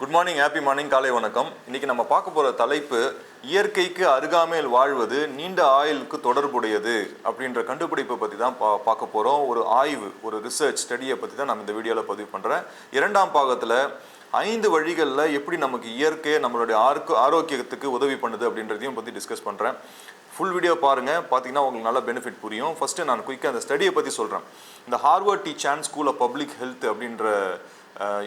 Good morning happy morning காலை வணக்கம். இன்னைக்கு நம்ம பார்க்க போகிற தலைப்பு இயற்கைக்கு அருகாமையில் வாழ்வது நீண்ட ஆயுளுக்கு தொடர்புடையது அப்படின்ற கண்டுபிடிப்பை பற்றி தான் பா பார்க்க போகிறோம் ஒரு ஆய்வு ஒரு ரிசர்ச் ஸ்டடியை பற்றி தான் நம்ம இந்த வீடியோவில் பதிவு பண்ணுறேன் இரண்டாம் பாகத்தில் ஐந்து வழிகளில் எப்படி நமக்கு இயற்கை நம்மளுடைய ஆர்க்கு ஆரோக்கியத்துக்கு உதவி பண்ணுது அப்படின்றதையும் பற்றி டிஸ்கஸ் பண்ணுறேன் ஃபுல் வீடியோ பாருங்கள் பார்த்தீங்கன்னா உங்களுக்கு நல்லா பெனிஃபிட் புரியும். ஃபஸ்ட்டு நான் குயிக்காக அந்த ஸ்டடியை பற்றி சொல்கிறேன் இந்த Harvard T Chan school of public health அப்படின்ற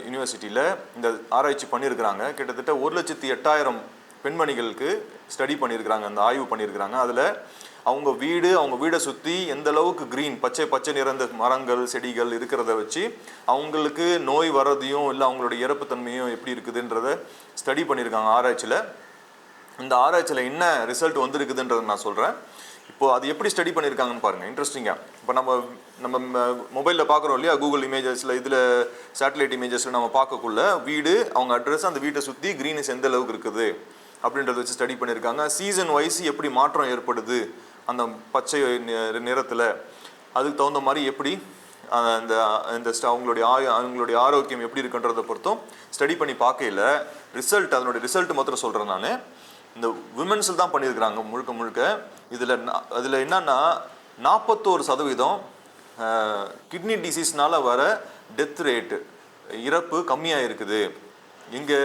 யூனிவர்சிட்டியில் இந்த ஆராய்ச்சி பண்ணியிருக்கிறாங்க கிட்டத்தட்ட ஒரு லட்சத்தி எட்டாயிரம் பெண்மணிகளுக்கு ஸ்டடி பண்ணியிருக்கிறாங்க அந்த ஆய்வு பண்ணியிருக்கிறாங்க அதில் அவங்க வீடு அவங்க வீடை சுற்றி எந்த அளவுக்கு க்ரீன் பச்சை பச்சை நிறந்த மரங்கள் செடிகள் இருக்கிறத வச்சு அவங்களுக்கு நோய் வர்றதையும் இல்லை அவங்களோட இறப்புத்தன்மையும் எப்படி இருக்குதுன்றத ஸ்டடி பண்ணியிருக்காங்க ஆராய்ச்சியில். இந்த ஆராய்ச்சியில் என்ன ரிசல்ட் வந்திருக்குதுன்றதை நான் சொல்கிறேன் இப்போ அது எப்படி ஸ்டடி பண்ணியிருக்காங்கன்னு பாருங்கள் இன்ட்ரெஸ்டிங்காக இப்போ நம்ம நம்ம மொபைலில் பார்க்குறோம் இல்லையா? கூகுள் இமேஜஸில் இதில் சேட்டலைட் இமேஜஸில் நம்ம பார்க்கக்குள்ள வீடு அவங்க அட்ரஸ் அந்த வீட்டை சுற்றி க்ரீனஸ் எந்த அளவுக்கு இருக்குது அப்படின்றத வச்சு ஸ்டடி பண்ணியிருக்காங்க சீசன் வைஸ் எப்படி மாற்றம் ஏற்படுது அந்த பச்சை நிறத்தில்? அதுக்கு தகுந்த மாதிரி எப்படி அந்த இந்த அவங்களுடைய ஆயு அவங்களுடைய ஆரோக்கியம் எப்படி இருக்குன்றதை பொறுத்தும் ஸ்டடி பண்ணி பார்க்கையில ரிசல்ட் அதனுடைய ரிசல்ட் மாத்திரம் சொல்கிறேன் நான். இந்த விமன்ஸில் தான் பண்ணியிருக்கிறாங்க முழுக்க முழுக்க. இதில் அதில் என்னன்னா நாற்பத்தோரு சதவீதம் கிட்னி டிசீஸ்னால வர டெத் ரேட்டு இறப்பு கம்மியாக இருக்குது இங்கே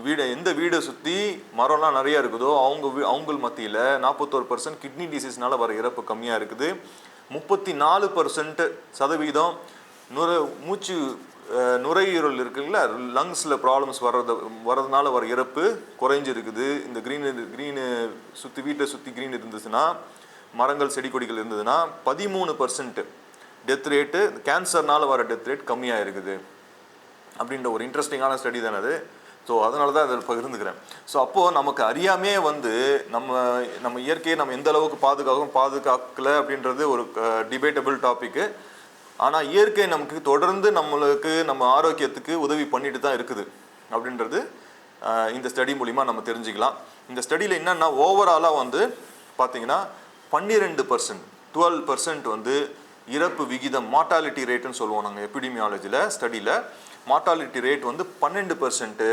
வீடு எந்த வீடை சுற்றி மரம்லாம் நிறையா இருக்குதோ அவங்க வீ- அவங்க மத்தியில் நாற்பத்தோரு பர்சன்ட் கிட்னி டிசீஸ்னால வர இறப்பு கம்மியாக இருக்குது முப்பத்தி நாலு பர்சன்ட் சதவீதம் நுர மூச்சு நுரையீரல் இருக்குல்ல லங்ஸில் ப்ராப்ளம்ஸ் வர்றது வர்றதுனால வர இறப்பு குறைஞ்சிருக்குது. இந்த க்ரீன் க்ரீனு சுற்றி வீட்டை சுற்றி க்ரீன் இருந்துச்சுன்னா மரங்கள் செடி கொடிகள் இருந்ததுன்னா பதிமூணு பர்சன்ட் டெத் ரேட்டு கேன்சர்னால் வர டெத் ரேட் கம்மியாக இருக்குது அப்படின்ற ஒரு இன்ட்ரெஸ்டிங்கான ஸ்டடி தானே அது. ஸோ அதனால தான் அதில் பகிர்ந்துக்கிறேன் ஸோ அப்போது நமக்கு அறியாமே வந்து நம்ம நம்ம இயற்கையை நம்ம எந்த அளவுக்கு பாதுகாக்கும் பாதுகாக்கல அப்படின்றது ஒரு டிபேட்டபிள் டாப்பிக்கு ஆனால் இயற்கை நமக்கு தொடர்ந்து நம்மளுக்கு நம்ம ஆரோக்கியத்துக்கு உதவி பண்ணிட்டு தான் இருக்குது அப்படின்றது இந்த ஸ்டடி மூலிமா நம்ம தெரிஞ்சுக்கலாம். இந்த ஸ்டடியில் என்னென்னா ஓவராலாக வந்து பார்த்தீங்கன்னா பன்னிரெண்டு பர்சன்ட் டுவெல் பர்சன்ட் வந்து இறப்பு விகிதம் மார்ட்டாலிட்டி ரேட்டுன்னு சொல்லுவோம் நாங்கள் எபிடிமியாலஜியில் ஸ்டடியில் மார்ட்டாலிட்டி ரேட் வந்து பன்னெண்டு பர்சன்ட்டு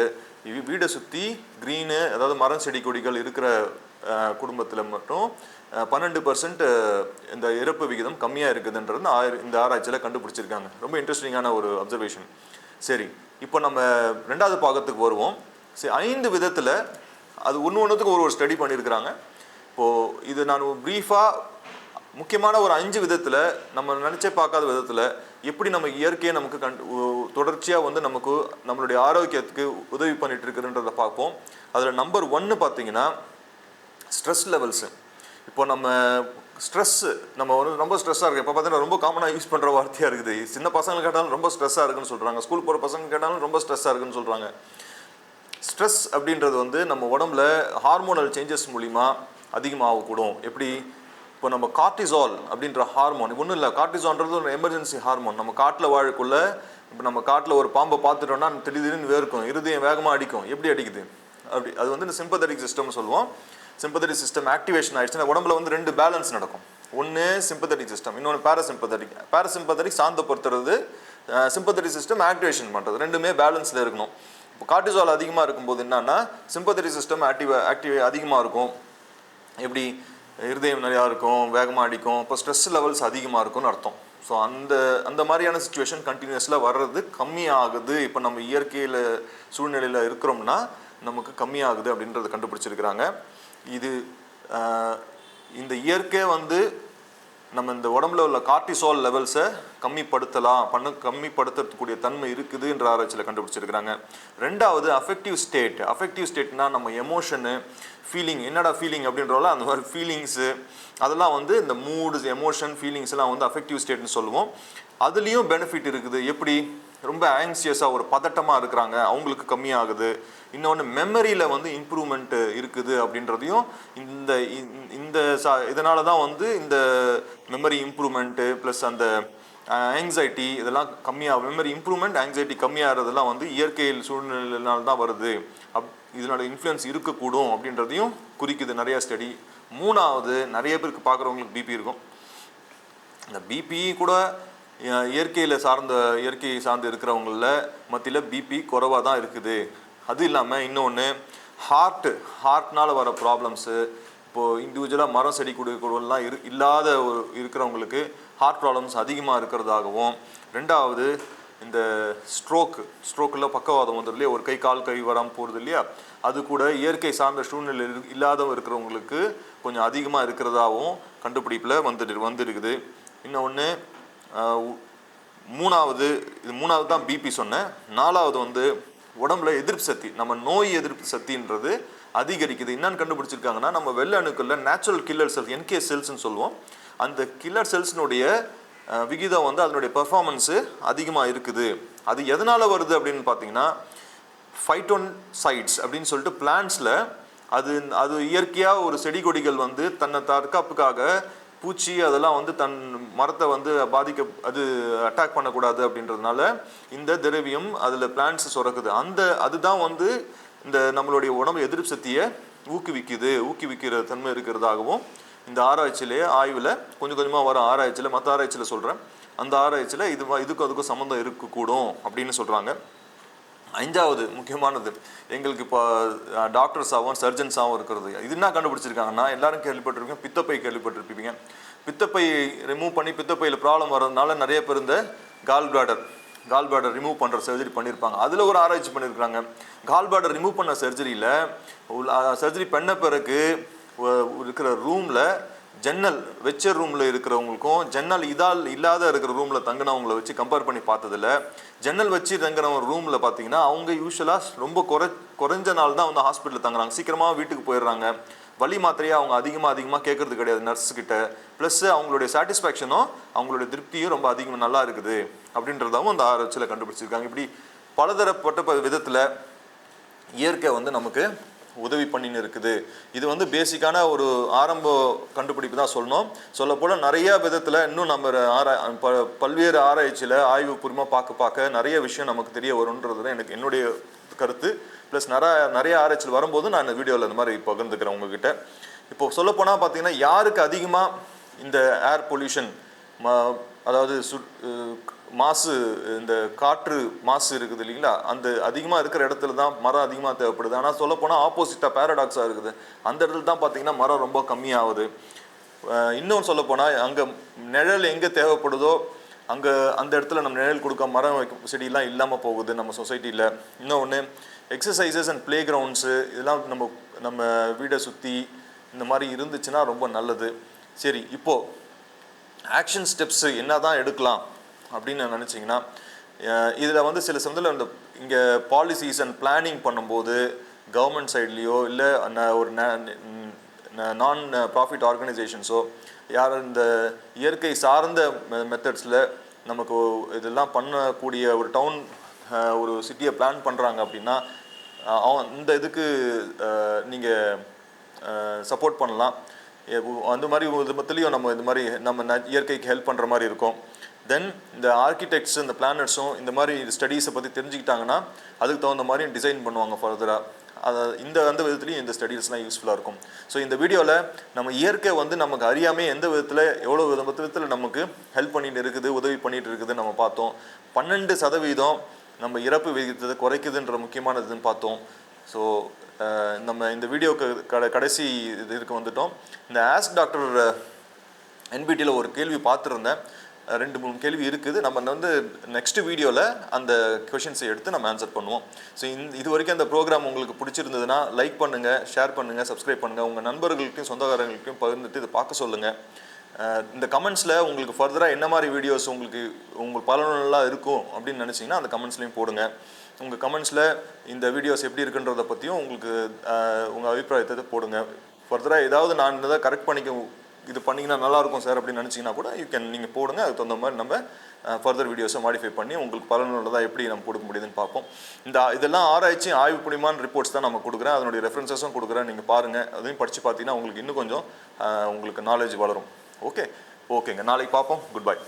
வீடை சுற்றி க்ரீனு அதாவது மரம் செடி கொடிகள் இருக்கிற குடும்பத்தில் மட்டும் பன்னெண்டு பர்சன்ட் இந்த இறப்பு விகிதம் கம்மியாக இருக்குதுன்றது இந்த இந்த ஆராய்ச்சியில் கண்டுபிடிச்சிருக்காங்க. ரொம்ப இன்ட்ரெஸ்டிங்கான ஒரு அப்சர்வேஷன் சரி இப்போ நம்ம ரெண்டாவது பாகத்துக்கு வருவோம். சரி ஐந்து விதத்தில் அது ஒன்று ஒன்றுத்துக்கு ஒரு ஒரு ஸ்டடி பண்ணியிருக்கிறாங்க. இப்போது இது நான் ப்ரீஃபாக முக்கியமான ஒரு அஞ்சு விதத்தில் நம்ம நினச்சே பார்க்காத விதத்தில் எப்படி நம்ம இயற்கையை நமக்கு கண் தொடர்ச்சியாக வந்து நமக்கு நம்மளுடைய ஆரோக்கியத்துக்கு உதவி பண்ணிட்டு இருக்குதுன்றதை பார்ப்போம். அதில் நம்பர் ஒன்று பார்த்தீங்கன்னா ஸ்ட்ரெஸ் லெவல்ஸு இப்போ நம்ம ஸ்ட்ரெஸ்ஸு நம்ம வந்து ரொம்ப ஸ்ட்ரெஸ்ஸாக இருக்குது இப்போ பார்த்தீங்கன்னா ரொம்ப காமனாக யூஸ் பண்ணுற வார்த்தையாக இருக்குது. சின்ன பசங்க கேட்டாலும் ரொம்ப ஸ்ட்ரெஸ்ஸாக இருக்குன்னு சொல்கிறாங்க ஸ்கூல் போகிற பசங்க கேட்டாலும் ரொம்ப ஸ்ட்ரெஸ்ஸாக இருக்குன்னு சொல்கிறாங்க ஸ்ட்ரெஸ் அப்படின்றது வந்து நம்ம உடம்புல ஹார்மோனல் சேஞ்சஸ் மூலிமா அதிகமாகக்கூடும். எப்படி? இப்போ நம்ம கார்டிசால் அப்படின்ற ஹார்மோன் ஒன்றும் இல்லை. கார்டிசால்ன்றது ஒரு எமர்ஜென்சி ஹார்மோன் நம்ம காட்டில் வாழக்குள்ள இப்போ நம்ம காட்டில் ஒரு பாம்பை பார்த்துட்டோம்னா திடீர் திடீர்னு வேர்க்கும். இருதயம் வேகமாக அடிக்கும். எப்படி அடிக்குது? அப்படி அது வந்து இந்த சிம்பதட்டிக் சிஸ்டம்னு சொல்லுவோம். சிம்பதட்டிக் சிஸ்டம் ஆக்டிவேஷன் ஆயிடுச்சுன்னா உடம்புல வந்து ரெண்டு பேலன்ஸ் நடக்கும். ஒன்று சிம்பத்தட்டிக் சிஸ்டம் இன்னொன்று பேரசிம்பதட்டிக் பேரசிம்பதட்டிக் சாந்தப்படுத்துறது சிம்பத்தட்டிக் சிஸ்டம் ஆக்டிவேஷன் பண்ணுறது ரெண்டுமே பேலன்ஸில் இருக்கணும். இப்போ கார்டிசால் அதிகமாக இருக்கும்போது என்னன்னா சிம்பதட்டிக் சிஸ்டம் ஆக்டிவ் ஆக்டிவ் அதிகமாக இருக்கும். எப்படி? இருதயம் நிறையா இருக்கும் வேகமாக அடிக்கும். இப்போ ஸ்ட்ரெஸ் லெவல்ஸ் அதிகமாக இருக்கும்னு அர்த்தம். ஸோ அந்த அந்த மாதிரியான சுச்சுவேஷன் கண்டினியூஸில் வர்றது கம்மியாகுது. இப்போ நம்ம இயற்கையில் சூழ்நிலையில் இருக்கிறோம்னா நமக்கு கம்மியாகுது அப்படின்றத கண்டுபிடிச்சிருக்கிறாங்க. இது இந்த இயற்கை வந்து நம்ம இந்த உடம்புல உள்ள கார்டிசால் லெவல்ஸை கம்மிப்படுத்தலாம் பண்ண கம்மிப்படுத்தக்கூடிய தன்மை இருக்குதுன்ற ஆராய்ச்சியில் கண்டுபிடிச்சிருக்கிறாங்க. ரெண்டாவது அஃபெக்டிவ் ஸ்டேட் அஃபெக்டிவ் ஸ்டேட்னா நம்ம எமோஷனு ஃபீலிங் என்னடா ஃபீலிங் அப்படின்றோம்ல அந்த மாதிரி ஃபீலிங்ஸு அதெல்லாம் வந்து இந்த மூடு எமோஷன் ஃபீலிங்ஸ்லாம் வந்து அஃபெக்டிவ் ஸ்டேட்னு சொல்லுவோம். அதுலேயும் பெனிஃபிட் இருக்குது. எப்படி? ரொம்ப ஆங்ஸியஸாக ஒரு பதட்டமாக இருக்கிறாங்க. அவங்களுக்கு கம்மியாகுது. இன்னொன்று மெமரியில் வந்து இம்ப்ரூவ்மெண்ட் இருக்குது அப்படின்றதையும் இந்த இந்த- இந்த சா இதனால தான் வந்து இந்த மெமரி இம்ப்ரூவ்மெண்ட்டு ப்ளஸ் அந்த ஆங்ஸைட்டி இதெல்லாம் கம்மியாக மெமரி இம்ப்ரூவ்மெண்ட் ஆங்ஸைட்டி கம்மியாகிறதெல்லாம் வந்து இயற்கையில் சூழ்நிலையினால தான் வருது. அப் இதனோட இன்ஃப்ளூயன்ஸ் இருக்கக்கூடும் அப்படின்றதையும் குறிக்குது நிறைய ஸ்டடி மூணாவது நிறைய பேருக்கு பார்க்குறவங்களுக்கு பிபி இருக்கும். இந்த பிபி கூட இயற்கையில் சார்ந்த இயற்கையை சார்ந்து இருக்கிறவங்களில் மத்தியில் பிபி குறைவாக தான் இருக்குது. அது இல்லாமல் இன்னொன்று ஹார்ட்டு ஹார்ட்னால் வர ப்ராப்ளம்ஸு இப்போது இண்டிவிஜுவலாக மரம் செடி கொடுக்கலாம் இரு இல்லாத ஒரு இருக்கிறவங்களுக்கு ஹார்ட் ப்ராப்ளம்ஸ் அதிகமாக இருக்கிறதாகவும் ரெண்டாவது இந்த ஸ்ட்ரோக்கு ஸ்ட்ரோக்கில் பக்கவாதம் வந்துடும் இல்லையா? ஒரு கை கால் கை வராமல் போகிறது இல்லையா? அது கூட இயற்கை சார்ந்த சூழ்நிலை இல்லாதவங்க இருக்கிறவங்களுக்கு கொஞ்சம் அதிகமாக இருக்கிறதாகவும் கண்டுபிடிப்பில் வந்துட்டு வந்துருக்குது. இன்னொன்று மூணாவது இது மூணாவது தான் பிபி சொன்னேன். நாலாவது வந்து உடம்புல எதிர்ப்பு சக்தி நம்ம நோய் எதிர்ப்பு சக்தின்றது அதிகரிக்குது. என்னன்னு கண்டுபிடிச்சிருக்காங்கன்னா நம்ம வெள்ளை அணுக்கள்ல natural killer cells N K செல்ஸ்னு சொல்லுவோம். அந்த கில்லர் செல்ஸ்னுடைய விகிதம் வந்து அதனுடைய பெர்ஃபார்மன்ஸு அதிகமாக இருக்குது. அது எதனால் வருது அப்படின்னு பார்த்தீங்கன்னா ஃபைட்டோன் சைட்ஸ் அப்படின்னு சொல்லிட்டு பிளான்ஸில் அது அது இயற்கையாக ஒரு செடி கொடிகள் வந்து தன்னை தற்காப்புக்காக பூச்சி அதெல்லாம் வந்து தன் மரத்தை வந்து பாதிக்க அது அட்டாக் பண்ணக்கூடாது அப்படின்றதுனால இந்த திரவியம் அதில் பிளான்ட்ஸ் சுரக்குது. அந்த அதுதான் வந்து இந்த நம்மளுடைய உடம்பு எதிர்ப்பு சக்தியை ஊக்குவிக்குது. ஊக்குவிக்கிற தன்மை இருக்கிறதாகவும் இந்த ஆராய்ச்சியிலே ஆய்வில் கொஞ்சம் கொஞ்சமாக வர ஆராய்ச்சியில் மற்ற ஆராய்ச்சியில் சொல்கிறேன் அந்த ஆராய்ச்சியில் இது இதுக்கும் அதுக்கும் சம்மந்தம் இருக்கக்கூடும் அப்படின்னு சொல்கிறாங்க ஐந்தாவது முக்கியமானது. எங்களுக்கு இப்போ டாக்டர்ஸாகவும் சர்ஜன்ஸாகவும் இருக்கிறது. இது என்ன கண்டுபிடிச்சிருக்காங்கன்னா எல்லாரும் கேள்விப்பட்டிருக்கீங்க பித்தப்பை கேள்விப்பட்டிருப்பீங்க. பித்தப்பை ரிமூவ் பண்ணி பித்தப்பையில் ப்ராப்ளம் வர்றதுனால நிறைய பேர் இந்த gall bladder gall bladder remove பண்ணுற சர்ஜரி பண்ணியிருப்பாங்க அதில் ஒரு ஆராய்ச்சி பண்ணியிருக்காங்க கால் பிளாடர் ரிமூவ் பண்ண சர்ஜரியில் சர்ஜரி பண்ண பிறகு இருக்கிற ரூமில் ஜன்னல் வெச்ச ரூமில் இருக்கிறவங்களுக்கும் ஜன்னல் இதால் இல்லாத இருக்கிற ரூமில் தங்கினவங்கள வச்சு கம்பேர் பண்ணி பார்த்ததில்ல. ஜன்னல் வச்சு தங்குறவங்க ரூமில் பார்த்தீங்கன்னா அவங்க யூஸ்வலாக ரொம்ப குறை குறைஞ்ச நாள் தான் வந்து ஹாஸ்பிட்டலில் தங்குறாங்க. சீக்கிரமாக வீட்டுக்கு போயிடுறாங்க. வலி மாத்திரையே அவங்க அதிகமாக அதிகமாக கேட்கறது கிடையாது நர்ஸ்கிட்ட ப்ளஸ் அவங்களுடைய சாட்டிஸ்ஃபேக்ஷனும் அவங்களுடைய திருப்தியும் ரொம்ப அதிகமாக நல்லா இருக்குது அப்படின்றதாவும் அந்த ஆராய்ச்சியில் கண்டுபிடிச்சிருக்காங்க. இப்படி பலதரப்பட்ட விதத்தில் இயற்கை வந்து நமக்கு உதவி பண்ணின்னு இருக்குது. இது வந்து பேசிக்கான ஒரு ஆரம்ப கண்டுபிடிப்பு தான் சொல்லணும். சொல்லப்போனால் நிறைய விதத்தில் இன்னும் நம்ம ஆரா ப பல்வேறு ஆராய்ச்சியில் ஆய்வு பூர்வமாக பார்க்க பார்க்க நிறைய விஷயம் நமக்கு தெரிய வரும்ன்றது தான் எனக்கு என்னுடைய கருத்து. ப்ளஸ் நிறைய நிறைய ஆராய்ச்சியில் வரும்போது நான் இந்த வீடியோவில் இந்த மாதிரி பகிர்ந்துக்கிறேன் உங்ககிட்ட. இப்போ சொல்லப்போனால் பார்த்தீங்கன்னா யாருக்கு அதிகமாக இந்த ஏர் பொல்யூஷன் அதாவது சு மாசு இந்த காற்று மாசு இருக்குது இல்லைங்களா? அந்த அதிகமாக இருக்கிற இடத்துல தான் மரம் அதிகமாக தேவைப்படுது. ஆனால் சொல்லப்போனால் ஆப்போசிட்டாக பேரடாக்ஸாக இருக்குது. அந்த இடத்துல தான் பார்த்தீங்கன்னா மரம் ரொம்ப கம்மியாகுது. இன்னும் சொல்லப்போனால் அங்கே நிழல் எங்கே தேவைப்படுதோ அங்கே அந்த இடத்துல நம்ம நிழல் கொடுக்க மரம் வைக்க செடியெல்லாம் இல்லாமல் போகுது நம்ம சொசைட்டியில் இன்னொன்று எக்ஸசைசஸ் அண்ட் ப்ளே கிரவுண்ட்ஸு இதெல்லாம் நம்ம நம்ம வீடை சுற்றி இந்த மாதிரி இருந்துச்சுன்னா ரொம்ப நல்லது. சரி இப்போது ஆக்ஷன் ஸ்டெப்ஸு என்ன தான் எடுக்கலாம்? அப்படின்னு நினச்சிங்கன்னா இதில் வந்து சில சமயத்தில் இந்த இங்கே பாலிசிஸ் அண்ட் பிளானிங் பண்ணும்போது கவர்மெண்ட் சைட்லேயோ இல்லை ஒரு நான் ப்ராஃபிட் ஆர்கனைசேஷன்ஸோ யார் இந்த இயற்கை சார்ந்த மெத்தட்ஸில் நமக்கு இதெல்லாம் பண்ணக்கூடிய ஒரு டவுன் ஒரு சிட்டியை பிளான் பண்ணுறாங்க அப்படின்னா அவன் இந்த இதுக்கு நீங்கள் சப்போர்ட் பண்ணலாம். அந்த மாதிரி விதத்துலேயும் நம்ம இந்த மாதிரி நம்ம ந- இயற்கைக்கு ஹெல்ப் பண்ணுற மாதிரி இருக்கும். தென் இந்த ஆர்கிடெக்ட்ஸ் இந்த பிளானட்ஸும் இந்த மாதிரி ஸ்டடீஸை பற்றி தெரிஞ்சுக்கிட்டாங்கன்னா அதுக்கு தகுந்த மாதிரி டிசைன் பண்ணுவாங்க ஃபர்தராக அதை இந்த அந்த விதத்துலையும் இந்த ஸ்டடீஸ்லாம் யூஸ்ஃபுல்லாக இருக்கும். ஸோ இந்த வீடியோவில் நம்ம இயற்கை வந்து நமக்கு அறியாமல் எந்த விதத்தில் எவ்வளோ வித விதத்தில் நமக்கு ஹெல்ப் பண்ணிட்டு இருக்குது உதவி பண்ணிட்டு இருக்குது நம்ம பார்த்தோம். பன்னெண்டு சதவீதம் நம்ம இறப்பு விகிதத்தை குறைக்குதுன்ற முக்கியமானதுன்னு பார்த்தோம். ஸோ நம்ம இந்த வீடியோக்கு கடை கடைசி இதுக்கு வந்துட்டோம். இந்த ஆஸ்க் டாக்டர் என்பிடியில் ஒரு கேள்வி பார்த்துருந்தேன். ரெண்டு மூணு கேள்வி இருக்குது. நம்ம வந்து நெக்ஸ்ட் வீடியோவில் அந்த கொஷின்ஸை எடுத்து நம்ம ஆன்சர் பண்ணுவோம். ஸோ இந்த இது வரைக்கும் அந்த ப்ரோக்ராம் உங்களுக்கு பிடிச்சிருந்ததுன்னா லைக் பண்ணுங்கள் ஷேர் பண்ணுங்கள் சப்ஸ்கிரைப் பண்ணுங்கள் உங்கள் நண்பர்களுக்கும் சொந்தக்காரங்களுக்கும் பகிர்ந்துட்டு இதை பார்க்க சொல்லுங்கள் இந்த கமெண்ட்ஸில் உங்களுக்கு ஃபர்தராக என்ன மாதிரி வீடியோஸ் உங்களுக்கு உங்களுக்கு பலனெல்லாம் இருக்கும் அப்படின்னு நினச்சிங்கன்னா அந்த கமெண்ட்ஸ்லையும் போடுங்க. உங்கள் கமெண்ட்ஸில் இந்த வீடியோஸ் எப்படி இருக்குன்றத பற்றியும் உங்களுக்கு உங்கள் அபிப்பிராயத்தை போடுங்க. ஃபர்தராக ஏதாவது நான் இதை கரெக்ட் பண்ணிக்க இது பண்ணிங்கன்னா நல்லாயிருக்கும் சார் அப்படின்னு நினச்சிங்கன்னா கூட யூ கேன் நீங்கள் போடுங்க. அதுக்கு தகுந்த மாதிரி நம்ம ஃபர்தர் வீடியோஸை மாடிஃபை பண்ணி உங்களுக்கு பலனுள்ளதாக எப்படி நம்ம கொடுக்க முடியுதுன்னு பார்ப்போம். இந்த இதெல்லாம் ஆராய்ச்சி ஆய்வு புடிமான ரிப்போர்ட்ஸ் தான் நம்ம கொடுக்குறேன். அதனுடைய ரெஃபரன்சஸும் கொடுக்குறேன். நீங்கள் பாருங்கள் அதையும் படித்து பார்த்தீங்கன்னா உங்களுக்கு இன்னும் கொஞ்சம் உங்களுக்கு நாலேஜ் வளரும். ஓகே ஓகேங்க நாளைக்கு பார்ப்போம். Good bye